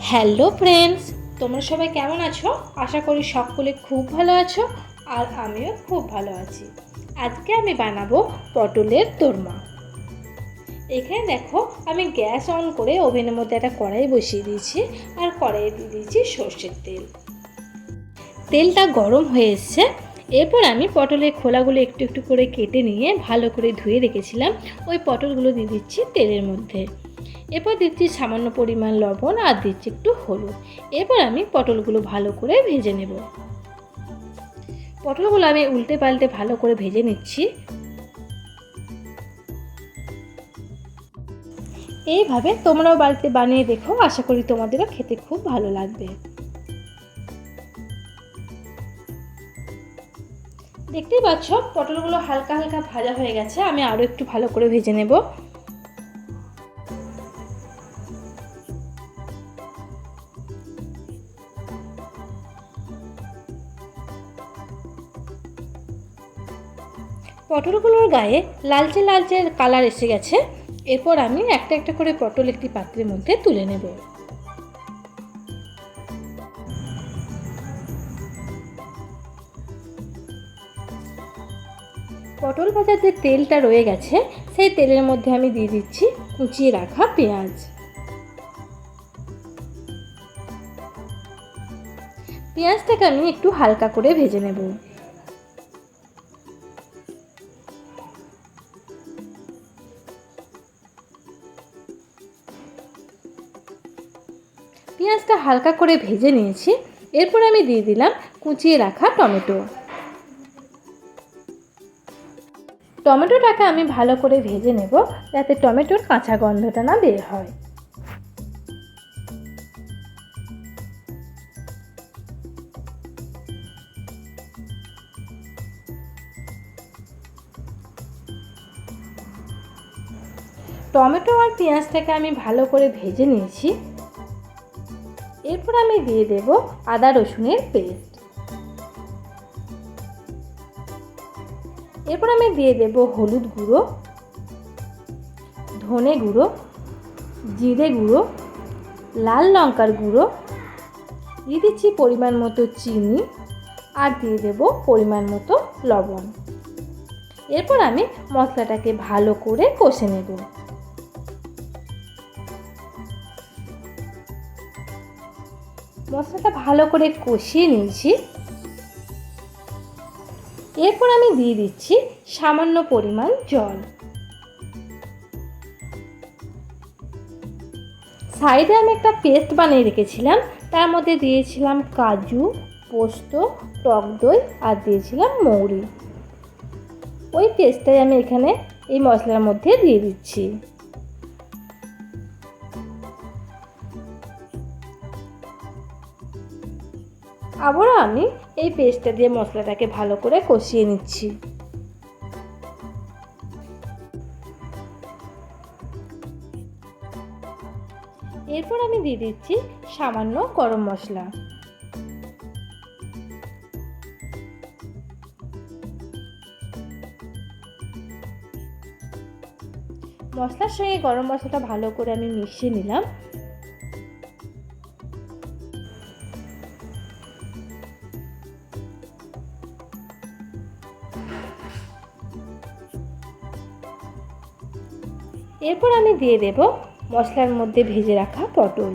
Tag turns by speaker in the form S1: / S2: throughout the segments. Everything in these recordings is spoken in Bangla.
S1: হ্যালো ফ্রেন্ডস তোমরা সবাই কেমন আছো? আশা করি সকলে খুব ভালো আছো আর আমিও খুব ভালো আছি। আজকে আমি বানাবো পটলের তোরমা এখানে দেখো, আমি গ্যাস অন করে ওভেনের মধ্যে একটা কড়াই বসিয়ে দিয়েছি আর কড়াইয়ে দিয়ে দিয়েছি সর্ষের তেল। তেলটা গরম হয়ে এসছে। এরপর আমি পটলের খোলাগুলো একটু একটু করে কেটে নিয়ে ভালো করে ধুয়ে রেখেছিলাম। ওই পটলগুলো দিয়ে দিচ্ছি তেলের মধ্যে। এরপর দিচ্ছি সামান্য পরিমাণ লবণ আর দিচ্ছি একটু হলুদ। এরপর আমি পটলগুলো ভালো করে ভেজে নেব। পটলগুলো আমি উল্টে পাল্টে ভালো করে ভেজে নিচ্ছি। এইভাবে তোমরাও বাড়িতে বানিয়ে দেখো, আশা করি তোমাদেরও খেতে খুব ভালো লাগবে। দেখতেই পাচ্ছ, পটলগুলো হালকা হালকা ভাজা হয়ে গেছে, আমি আরও একটু ভালো করে ভেজে নেব। পটলগুলোর গায়ে লালচে লালচে কালার এসে গেছে। এরপর আমি একটা একটা করে পটল একটি পাত্রের মধ্যে তুলে নেব। পটল ভাজার যে তেলটা রয়ে গেছে, সেই তেলের মধ্যে আমি দিয়ে দিচ্ছি কুচিয়ে রাখা পেঁয়াজ। পেঁয়াজটাকে আমি একটু হালকা করে ভেজে নেব। পেঁয়াজটা হালকা করে ভেজে নিয়েছি। এরপর আমি দিয়ে দিলাম কুচিয়ে রাখা টমেটো। টমেটোটাকে আমি ভালো করে ভেজে নেব যাতে টমেটোর কাঁচা গন্ধটা না বের হয়। টমেটো আর পেঁয়াজটাকে আমি ভালো করে ভেজে নিয়েছি। এরপর আমি দিয়ে দেব আদা রসুনের পেস্ট। এরপর আমি দিয়ে দেব হলুদ গুঁড়ো, ধনে গুঁড়ো, জিরে গুঁড়ো, লাল লঙ্কার গুঁড়ো, দিয়ে দিচ্ছি পরিমাণ মতো চিনি আর দিয়ে দেব পরিমাণ মতো লবণ। এরপর আমি মশলাটাকে ভালো করে কষে নেব। মশলাটা ভালো করে কষিয়ে নিয়েছি। এরপর আমি দিয়ে দিচ্ছি সামান্য পরিমাণ জল। সাইডে আমি একটা পেস্ট বানিয়ে রেখেছিলাম। তার মধ্যে দিয়েছিলাম কাজু, পোস্ত, টক দই আর দিয়েছিলাম মৌরি। ওই পেস্টটাই আমি এখানে এই মশলার মধ্যে দিয়ে দিচ্ছি। আবারও আমি এই পেস্টটা দিয়ে মশলাটাকে ভালো করে কষিয়ে নিচ্ছি। এরপর আমি দিয়ে দিচ্ছি সামান্য গরম মশলা। মশলার সঙ্গে গরম মশলাটা ভালো করে আমি মিশিয়ে নিলাম। এরপর আমি দিয়ে দেব মশলার মধ্যে ভেজে রাখা পটল।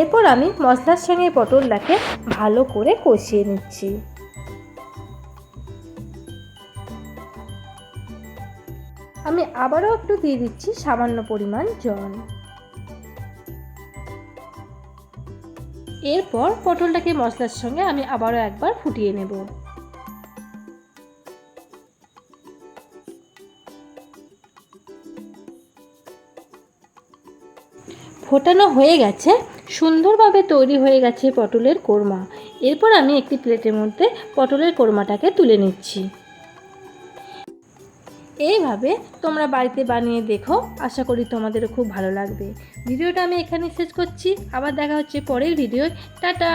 S1: এরপর আমি মশলার সঙ্গে পটলটাকে ভালো করে কষিয়ে নিচ্ছি। আমি আবারও একটু দিয়ে দিচ্ছি সামান্য পরিমাণ জল। এরপর পটলটাকে মশলার সঙ্গে আমি আবারও একবার ফুটিয়ে নেব। ফোটানো হয়ে গেছে, সুন্দরভাবে তৈরি হয়ে গেছে পটলের কোরমা। এরপর আমি একটি প্লেটের মধ্যে পটলের কোরমাটাকে তুলে নিচ্ছি। এইভাবে তোমরা বাড়িতে বানিয়ে দেখো। আশা করি তোমাদেরও খুব ভালো লাগবে। ভিডিওটা আমি এখানে শেষ করছি। আবার দেখা হচ্ছে পরের ভিডিও টাটা!